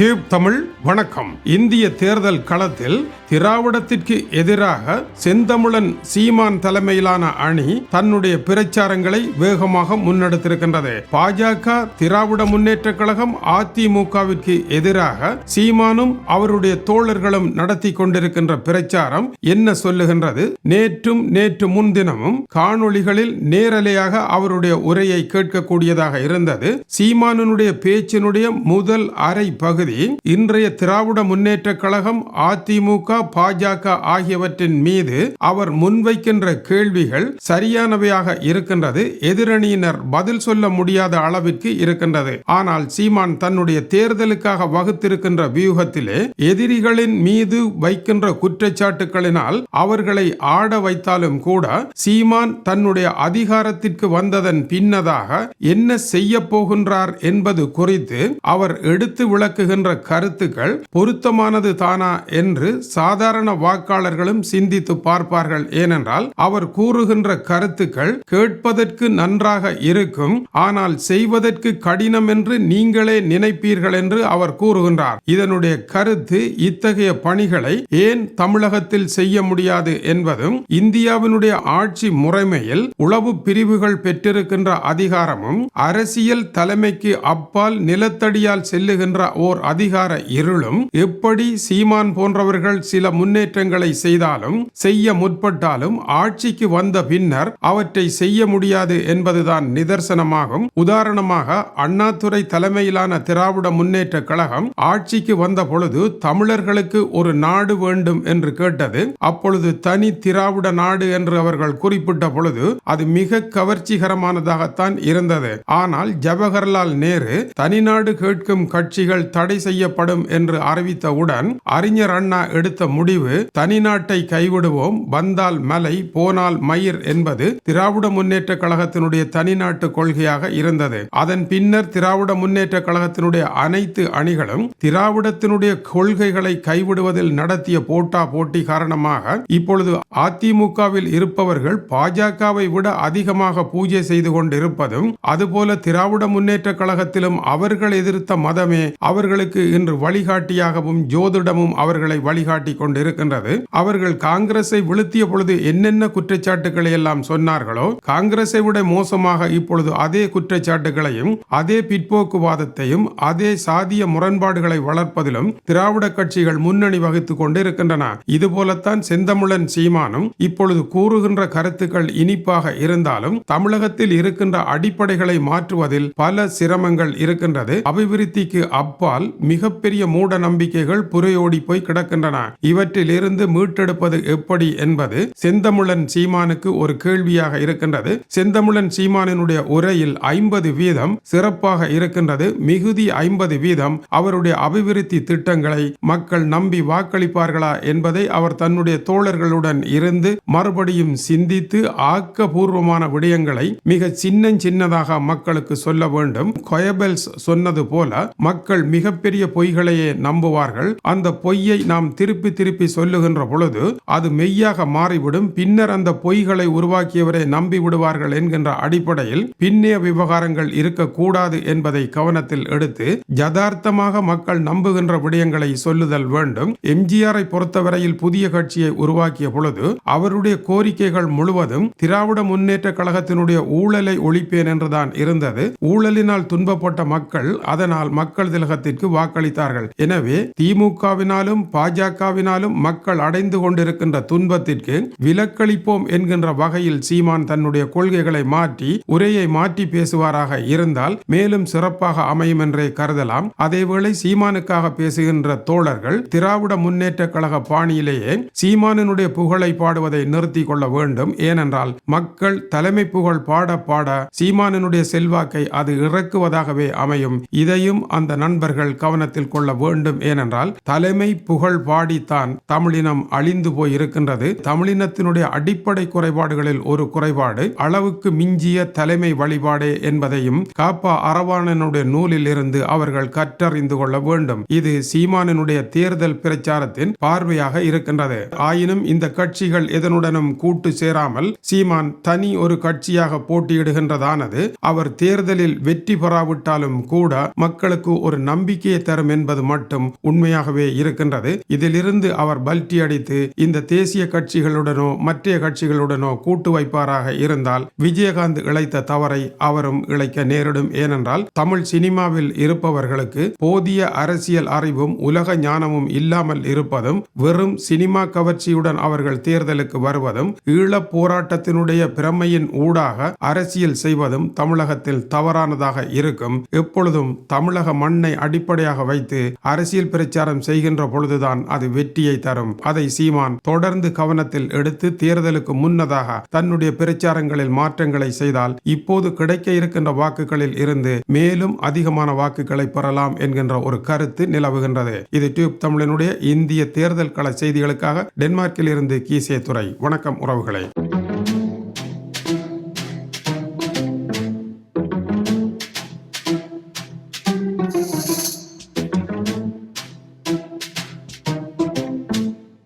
Tube Tamil வணக்கம். இந்திய தேர்தல் களத்தில் திராவிடத்திற்கு எதிராக செந்தமிழன் சீமான் தலைமையிலான அணி தன்னுடைய பிரச்சாரங்களை வேகமாக முன்னெடுத்திருக்கின்றது. பாஜக திராவிட முன்னேற்ற கழகம் அதிமுகவிற்கு எதிராக சீமானும் அவருடைய தோழர்களும் நடத்தி கொண்டிருக்கின்ற பிரச்சாரம் என்ன சொல்லுகின்றது? நேற்றும் நேற்று முன்தினமும் காணொளிகளில் நேரலையாக அவருடைய உரையை கேட்கக்கூடியதாக இருந்தது. சீமானனுடைய பேச்சினுடைய முதல் அரை பகுதி இன்றைய திராவிட முன்னேற்ற கழகம் அதிமுக பாஜக ஆகியவற்றின் மீது அவர் முன்வைக்கின்ற கேள்விகள் சரியானவையாக இருக்கின்றது. எதிரணியினர் பதில் சொல்ல முடியாத அளவிற்கு இருக்கின்றது. ஆனால் சீமான் தன்னுடைய தேர்தலுக்காக வகுத்திருக்கின்ற வியூகத்திலே எதிரிகளின் மீது வைக்கின்ற குற்றச்சாட்டுகளினால் அவர்களை ஆட வைத்தாலும் கூட சீமான் தன்னுடைய அதிகாரத்திற்கு வந்ததன் பின்னதாக என்ன செய்ய போகின்றார் என்பது குறித்து அவர் எடுத்து விளக்குகின்ற கருத்துக்கள் பொருத்தமானது தானா என்று சாதாரண வாக்காளர்களும் சிந்தித்து பார்ப்பார்கள். ஏனென்றால் அவர் கூறுகின்ற கருத்துக்கள் கேட்பதற்கு நன்றாக இருக்கும் ஆனால் செய்வதற்கு கடினம் என்று நீங்களே நினைப்பீர்கள் என்று அவர் கூறுகின்றார். இதனுடைய கருத்து இத்தகைய பணிகளை ஏன் தமிழகத்தில் செய்ய முடியாது என்பதும் இந்தியாவினுடைய ஆட்சி முறைமையில் உளவு பிரிவுகள் பெற்றிருக்கின்ற அதிகாரமும் அரசியல் தலைமைக்கு அப்பால் நிலத்தடியால் செல்லுகின்ற ஓர் அதிகார இருளும் எப்படி சீமான் போன்றவர்கள் சில முன்னேற்றங்களை செய்தாலும் செய்ய முற்பட்டாலும் ஆட்சிக்கு வந்த பின்னர் அவற்றை செய்ய முடியாது என்பதுதான் நிதர்சனமாகும். உதாரணமாக அண்ணாதுரை தலைமையிலான திராவிட முன்னேற்ற கழகம் ஆட்சிக்கு வந்த பொழுது தமிழர்களுக்கு ஒரு நாடு வேண்டும் என்று கேட்டது. அப்பொழுது தனி திராவிட நாடு என்று அவர்கள் குறிப்பிட்ட பொழுது அது மிக கவர்ச்சிகரமானதாகத்தான் இருந்தது. ஆனால் ஜவஹர்லால் நேரு தனிநாடு கேட்கும் கட்சிகள் தடை செய்யப்படும் என்று அறிவித்தவுடன் அறிஞர் அண்ணா எடுத்த முடிவு தனிநாட்டை கைவிடுவோம் வந்தால் மலை போனால் மயிர் என்பது திராவிட முன்னேற்ற கழகத்தினுடைய தனிநாட்டு கொள்கையாக இருந்தது. அதன் பின்னர் திராவிட முன்னேற்ற கழகத்தினுடைய அனைத்து அணிகளும் திராவிடத்தினுடைய கொள்கைகளை கைவிடுவதில் நடத்திய போட்டா போட்டி காரணமாக இப்பொழுது அதிமுகவில் இருப்பவர்கள் பாஜகவை விட அதிகமாக பூஜை செய்து கொண்டிருப்பதும் அதுபோல திராவிட முன்னேற்ற கழகத்திலும் அவர்கள் எதிர்த்த மதமே அவர்களுக்கு இன்று வழிகாட்டியாகவும் ஜோதிடமும் அவர்களை வழிகாட்டி கொண்டிருக்கின்றது. அவர்கள் காங்கிரஸை வீழ்த்திய பொழுது என்னென்ன குற்றச்சாட்டுகளை எல்லாம் சொன்னார்களோ காங்கிரஸை விட மோசமாக இப்பொழுது அதே குற்றச்சாட்டுகளையும் அதே பிற்போக்குவாதத்தையும் அதே சாதிய முரண்பாடுகளை வளர்ப்பதிலும் திராவிட கட்சிகள் முன்னணி வகித்துக் கொண்டிருக்கின்றன. இதுபோலத்தான் செந்தமிழன் சீமானும் இப்பொழுது கூறுகின்ற கருத்துக்கள் இனிப்பாக இருந்தாலும் தமிழகத்தில் இருக்கின்ற அடிப்படைகளை மாற்றுவதில் பல சிரமங்கள் இருக்கின்றது. அபிவிருத்திக்கு அப்பால் மிகப்பெரிய மூட நம்பிக்கைகள் புரையோடி போய் கிடக்கின்றன. இவற்றில் இருந்து மீட்டெடுப்பது எப்படி என்பது செந்தமிழன் சீமானுக்கு ஒரு கேள்வியாக இருக்கின்றது. செந்தமிழன் சீமானினுடைய உரையில் ஐம்பது வீதம் சிறப்பாக இருக்கின்றது. மிகுதி ஐம்பது வீதம் அவருடைய அபிவிருத்தி திட்டங்களை மக்கள் நம்பி வாக்களிப்பார்களா என்பதை அவர் தன்னுடைய தோழர்களுடன் இருந்து மறுபடியும் சிந்தித்து ஆக்கபூர்வமான விடயங்களை மிக சின்ன சின்னதாக மக்களுக்கு சொல்ல வேண்டும். கொயபெல்ஸ் சொன்னது போல மக்கள் மிகப்பெரிய பொய்களையே நம்புவார்கள். அந்த பொய்யை நாம் திருப்பி திருப்பி சொல்லுகின்ற பொழுது அது மெய்யாக மாறிவிடும். பின்னர் அந்த பொய்களை உருவாக்கியவரை நம்பி விடுவார்கள் என்கின்ற அடிப்படையில் பின்னைய விவகாரங்கள் இருக்கக்கூடாது என்பதை கவனத்தில் எடுத்து யதார்த்தமாக மக்கள் நம்புகின்ற விடயங்களை சொல்லுதல் வேண்டும். எம்ஜிஆரை பொறுத்தவரையில் புதிய கட்சியை உருவாக்கிய பொழுது அவருடைய கோரிக்கைகள் முழுவதும் திராவிட முன்னேற்ற கழகத்தினுடைய ஊழலை ஒழிப்பேன் என்றுதான் இருந்தது. ஊழலினால் துன்பப்பட்ட மக்கள் அதனால் மக்கள் திலகத்திற்கு வாக்களித்தார்கள். எனவே திமுகவினாலும் பாஜகவினாலும் மக்கள் அடைந்து கொண்டிருக்கின்ற துன்பத்திற்கு விலக்களிப்போம் என்கின்ற வகையில் சீமான் தன்னுடைய கொள்கைகளை மாற்றி உரையை மாற்றி பேசுவாராக இருந்தால் மேலும் சிறப்பாக அமையும் என்றே கருதலாம். அதேவேளை சீமானுக்காக பேசுகின்ற தோழர்கள் திராவிட முன்னேற்ற கழக பாணியிலேயே சீமானினுடைய புகழை பாடுவதை நிறுத்திக் கொள்ள வேண்டும். ஏனென்றால் மக்கள் தலைமை புகழ் பாட பாட சீமானினுடைய செல்வாக்கை அது இறக்குவதாகவே அமையும். இதையும் அந்த நண்பர்கள் கவனத்தில் கொள்ள வேண்டும் ஏனென்றால் தலைமை புகழ் பாடித்தான் தமிழினம் அழிந்து போய் இருக்கின்றது தமிழினத்தினுடைய அடிப்படை குறைபாடுகளில் ஒரு குறைபாடு அளவுக்கு மிஞ்சிய தலைமை வழிபாடே என்பதையும் காப்பா அரவாணனுடைய நூலில் இருந்து அவர்கள் கற்றறிந்து கொள்ள வேண்டும். இது சீமானனுடைய தேர்தல் பிரச்சாரத்தின் பார்வையாக இருக்கின்றது. ஆயினும் இந்த கட்சிகள் எதனுடனும் கூட்டு சேராமல் சீமான் தனி ஒரு கட்சியாக போட்டியிடுகின்றதானது. அவர் தேர்தலில் வெற்றி பெறாவிட்டாலும் கூட மக்களுக்கு ஒரு நம்பிக்கை வெற்றியை தரும் என்பது மட்டும் உண்மையாகவே இருக்கின்றது. இதிலிருந்து அவர் பல்டி அடித்து இந்த தேசிய கட்சிகளுடனோ மற்ற கட்சிகளுடனோ கூட்டு வைப்பாராக இருந்தால் விஜயகாந்த் இழைத்த தவறை அவரும் இழைக்க நேரிடும். ஏனென்றால் தமிழ் சினிமாவில் இருப்பவர்களுக்கு போதிய அரசியல் அறிவும் உலக ஞானமும் இல்லாமல் இருப்பதும் வெறும் சினிமா கவர்ச்சியுடன் அவர்கள் தேர்தலுக்கு வருவதும் ஈழப் போராட்டத்தினுடைய பிரமையின் ஊடாக அரசியல் செய்வதும் தமிழகத்தில் தவறானதாக இருக்கும். எப்பொழுதும் தமிழக மண்ணை அடிப்படை அடிப்படையாக வைத்து அரசியல் பிரச்சாரம் செய்கின்ற பொழுதுதான் அது வெற்றியை தரும். அதை சீமான் தொடர்ந்து கவனத்தில் எடுத்து தேர்தலுக்கு முன்னதாக தன்னுடைய பிரச்சாரங்களில் மாற்றங்களை செய்தால் இப்போது கிடைக்க இருக்கின்ற வாக்குகளில் இருந்து மேலும் அதிகமான வாக்குகளை பெறலாம் என்கின்ற ஒரு கருத்து நிலவுகின்றது. இது டியூப் தமிழனுடைய இந்திய தேர்தல் கள செய்திகளுக்காக டென்மார்க்கில் இருந்து கீசே துறை வணக்கம் உறவுகளே.